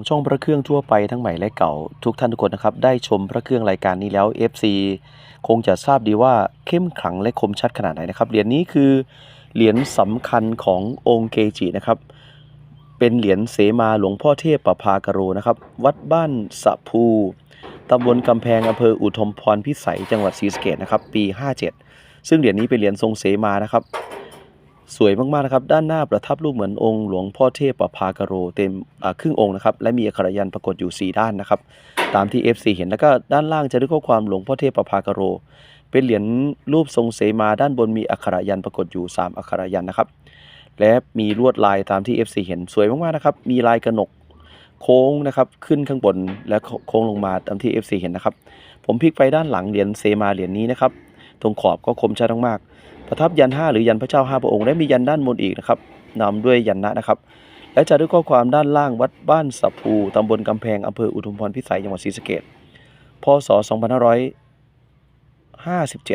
ของช่องพระเครื่องทั่วไปทั้งใหม่และเก่า ทุกท่านทุกคนนะครับ ได้ชมพระเครื่องรายการนี้แล้ว FC คงจะทราบดีว่าเข้มขลังและคมชัดขนาดไหนนะครับเหรียญนี้คือเหรียญสำคัญขององค์เกจินะครับ เป็นเหรียญเสมาหลวงพ่อเทพประภากโรนะครับ วัดบ้านสะภูตำบลกำแพงอำเภออุทมพรพิสัยจังหวัดศรีสะเกษนะครับ ปี 57 ซึ่งเหรียญนี้เป็นเหรียญทรงเสมานะครับ สวยมากๆนะครับ ด้านหน้าประทับรูปเหมือนองค์หลวงพ่อเทพประภากโรเต็มครึ่งองค์นะครับ และมีอักขรยันปรากฏอยู่ 4 ด้านนะครับ ตามที่ FC เห็นแล้วก็ด้านล่างจะด้วยข้อความหลวงพ่อเทพประภากโร เป็นเหรียญรูปทรงเสมาด้านบนมีอักขรยันปรากฏอยู่ 3 อักขรยันนะครับ และมีลวดลายตามที่ FC เห็นสวยมากๆนะครับ มีลายกระหนกโค้งนะครับขึ้นข้างบนและโค้งลงมาตามที่ FC เห็นนะครับ ผมพลิกไปด้านหลังเหรียญเสมาเหรียญนี้นะครับ ตรงขอบก็คมชัดมากๆประทับยันห้าหรือยันพระเจ้าห้าพระองค์และมียันด้านบนอีกนะครับนำด้วยยันนะนะครับ และจะด้วยข้อความด้านล่างวัดบ้านสับภูตำบลกำแพงอำเภออุทุมพรพิสัยจังหวัดศรีสะเกษพศ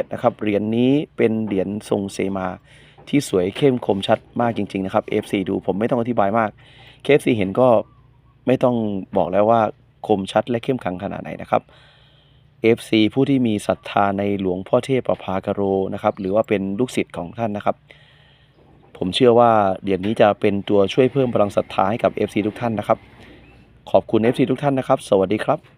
2557 นะครับเหรียญนี้เป็นเหรียญทรงเสมาที่สวยเข้มคมชัดมากจริง ๆ นะครับ FC ดูผมไม่ต้องอธิบายมาก KFC เห็นก็ไม่ต้องบอกแล้วว่าคมชัดและเข้มขังขนาดไหนนะครับ FC ผู้ที่มีศรัทธาในหลวงพ่อเทพประภากโรนะครับ หรือว่าเป็นลูกศิษย์ของท่านนะครับ ผมเชื่อว่าเหรียญนี้จะเป็นตัวช่วยเพิ่มพลังศรัทธาให้กับ FC ทุกท่านนะครับ ขอบคุณ FC ทุกท่านนะครับ สวัสดีครับ